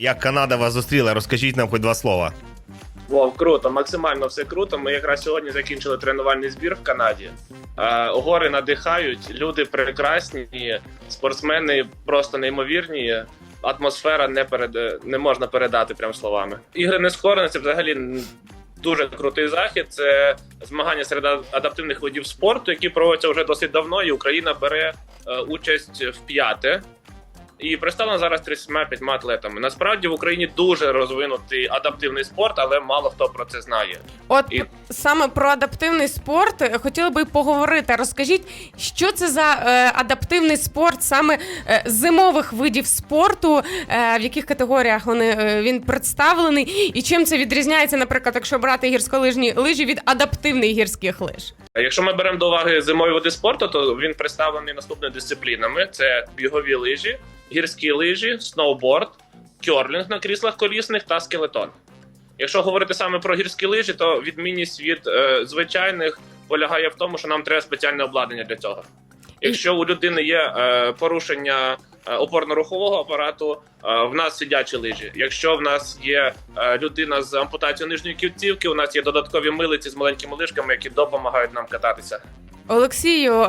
Як Канада вас зустріла, розкажіть нам хоч два слова. Вов, круто, максимально все круто. Ми якраз сьогодні закінчили тренувальний збір в Канаді. Е, гори надихають, люди прекрасні, спортсмени просто неймовірні. Атмосфера не перед не можна передати прям словами. Ігри нескореності це взагалі дуже крутий захід. Це змагання серед адаптивних видів спорту, які проводяться вже досить давно, і Україна бере е, участь в п'яте. І представлена зараз 35 атлетами. Насправді в Україні дуже розвинутий адаптивний спорт, але мало хто про це знає. От І- саме про адаптивний спорт е, хотіла би поговорити. Розкажіть, що це за е, адаптивний спорт, саме е, зимових видів спорту, е, в яких категоріях вони е, він представлений, і чим це відрізняється, наприклад, якщо брати гірськолижні лижі від адаптивних гірських лиж? Якщо ми беремо до уваги зимові види спорту, то він представлений наступними дисциплінами: це бігові лижі, гірські лижі, сноуборд, кьорлінг на кріслах колісних та скелетон. Якщо говорити саме про гірські лижі, то відмінність від е, звичайних полягає в тому, що нам треба спеціальне обладнання для цього. Якщо у людини є е, порушення е, опорно-рухового апарату, е, в нас сидячі лижі. Якщо в нас є е, людина з ампутацією нижньої кінцівки, у нас є додаткові милиці з маленькими лижками, які допомагають нам кататися. Олексію, е,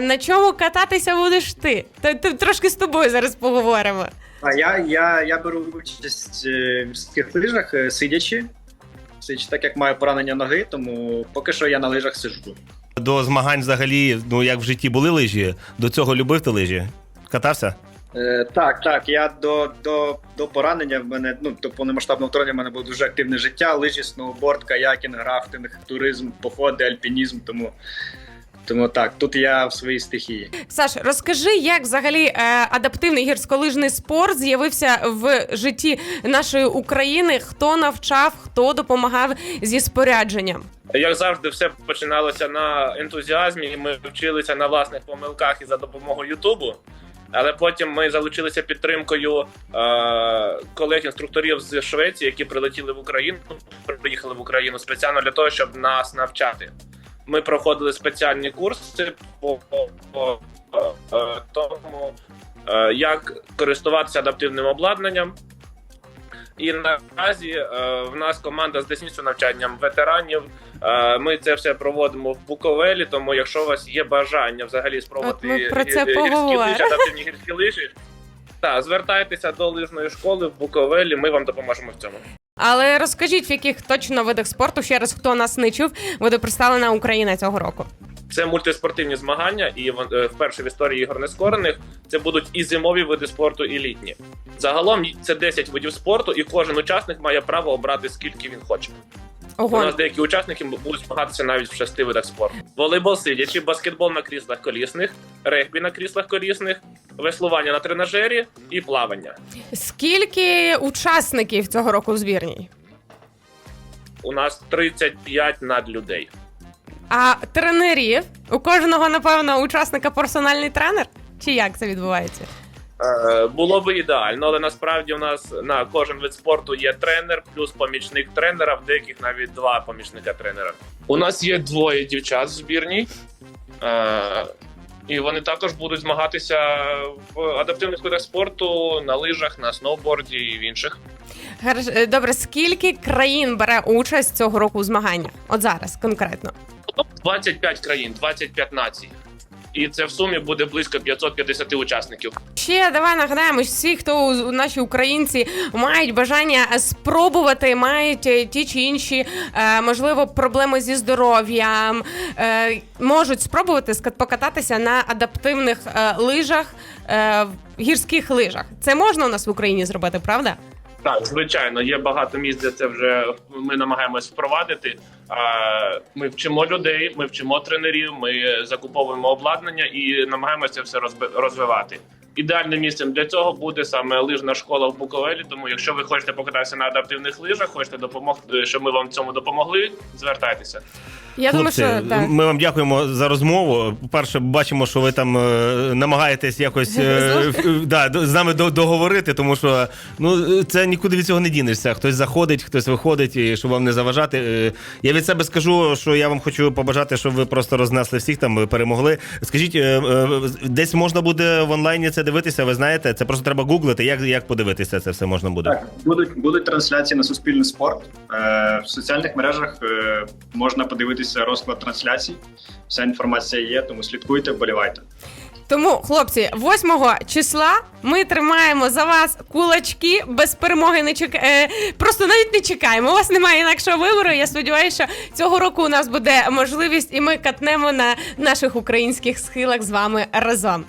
на чому кататися будеш ти? Та ти трошки з тобою зараз поговоримо. А я, я, я беру участь е, в гірських лижах е, сидячи. Сидячи, так як маю поранення ноги, тому поки що я на лижах сиджу. До змагань взагалі, ну як в житті були лижі, до цього любив ти лижі? Катався? Е, так, так, я до, до, до поранення в мене, ну, до повномасштабного вторгнення в мене було дуже активне життя: лижі, сноуборд, каякінг, рафтинг, туризм, походи, альпінізм. Тому, тому так, тут я в своїй стихії. Саш, розкажи, як взагалі е, адаптивний гірськолижний спорт з'явився в житті нашої України? Хто навчав, хто допомагав зі спорядженням? Як завжди, все починалося на ентузіазмі, і ми вчилися на власних помилках і за допомогою Ютубу. Але потім ми залучилися підтримкою е, колег-інструкторів з Швеції, які прилетіли в Україну, приїхали в Україну спеціально для того, щоб нас навчати. Ми проходили спеціальні курси по, по, по е, тому, е, як користуватися адаптивним обладнанням. І наразі е, в нас команда з десністю навчанням ветеранів. Е, ми це все проводимо в Буковелі. Тому, якщо у вас є бажання взагалі спробувати От ми про це гірські лижі, адаптивні гірські лижі, так, звертайтеся до лижної школи в Буковелі. Ми вам допоможемо в цьому. Але розкажіть, в яких точно видах спорту, ще раз хто нас не чув, буде представлена Україна цього року. Це мультиспортивні змагання, і е, вперше в історії ігор нескорених це будуть і зимові види спорту, і літні. Загалом це 10 видів спорту, і кожен учасник має право обрати скільки він хоче. У нас деякі учасники будуть змагатися навіть в шести видах спорту: волейбол сидячи, баскетбол на кріслах колісних, регбі на кріслах колісних, веслування на тренажері і плавання. скільки учасників цього року в збірній? У нас 35 над людей. А тренерів у кожного, напевно, учасника персональний тренер? Чи як це відбувається? Е, Було би ідеально, але насправді у нас на кожен вид спорту є тренер, плюс помічник тренера, в деяких навіть два помічника тренера. У нас є двоє дівчат в збірній, е, і вони також будуть змагатися в адаптивних видах спорту на лижах, на сноуборді і в інших. Е, Добре, скільки країн бере участь цього року у змаганнях? От зараз конкретно. 25 країн, 25 націй. І це в сумі буде близько 550 учасників. Ще давай нагадаємо, всі, хто наші українці мають бажання спробувати, мають е, ті чи інші, е, можливо, проблеми зі здоров'ям, е, можуть спробувати покататися на адаптивних лижах, гірських лижах. Це можна у нас в Україні зробити, правда? Так, звичайно, є багато місць, де це вже ми намагаємось впровадити. Ми вчимо людей, ми вчимо тренерів, ми закуповуємо обладнання і намагаємося все розвивати. Ідеальним місцем для цього буде саме лижна школа в Буковелі. Тому, якщо ви хочете покататися на адаптивних лижах, хочете допомогти, щоб ми вам в цьому допомогли, звертайтеся. Я думаю, що так. ми вам дякуємо за розмову. По-перше, бачимо, що ви там е, намагаєтесь якось е, е, да, до- з нами до- договорити, тому що ну це нікуди від цього не дінешся. Хтось заходить, хтось виходить, і щоб вам не заважати. Е, Я від себе скажу, що я вам хочу побажати, щоб ви просто рознесли всіх там, ви перемогли. Скажіть, е, е, десь можна буде в онлайні це дивитися? Ви знаєте, це просто треба гуглити. Як, як подивитися це все можна буде? Так, будуть, будуть трансляції на Суспільний спорт. Е, в соціальних мережах е, можна подивитися розклад трансляцій. Вся інформація є, тому слідкуйте, вболівайте. Тому, хлопці, 8 числа ми тримаємо за вас кулачки без перемоги. Не чек... е, просто навіть не чекаємо. У вас немає інакшого вибору. Я сподіваюся, що цього року у нас буде можливість, і ми катнемо на наших українських схилах з вами разом.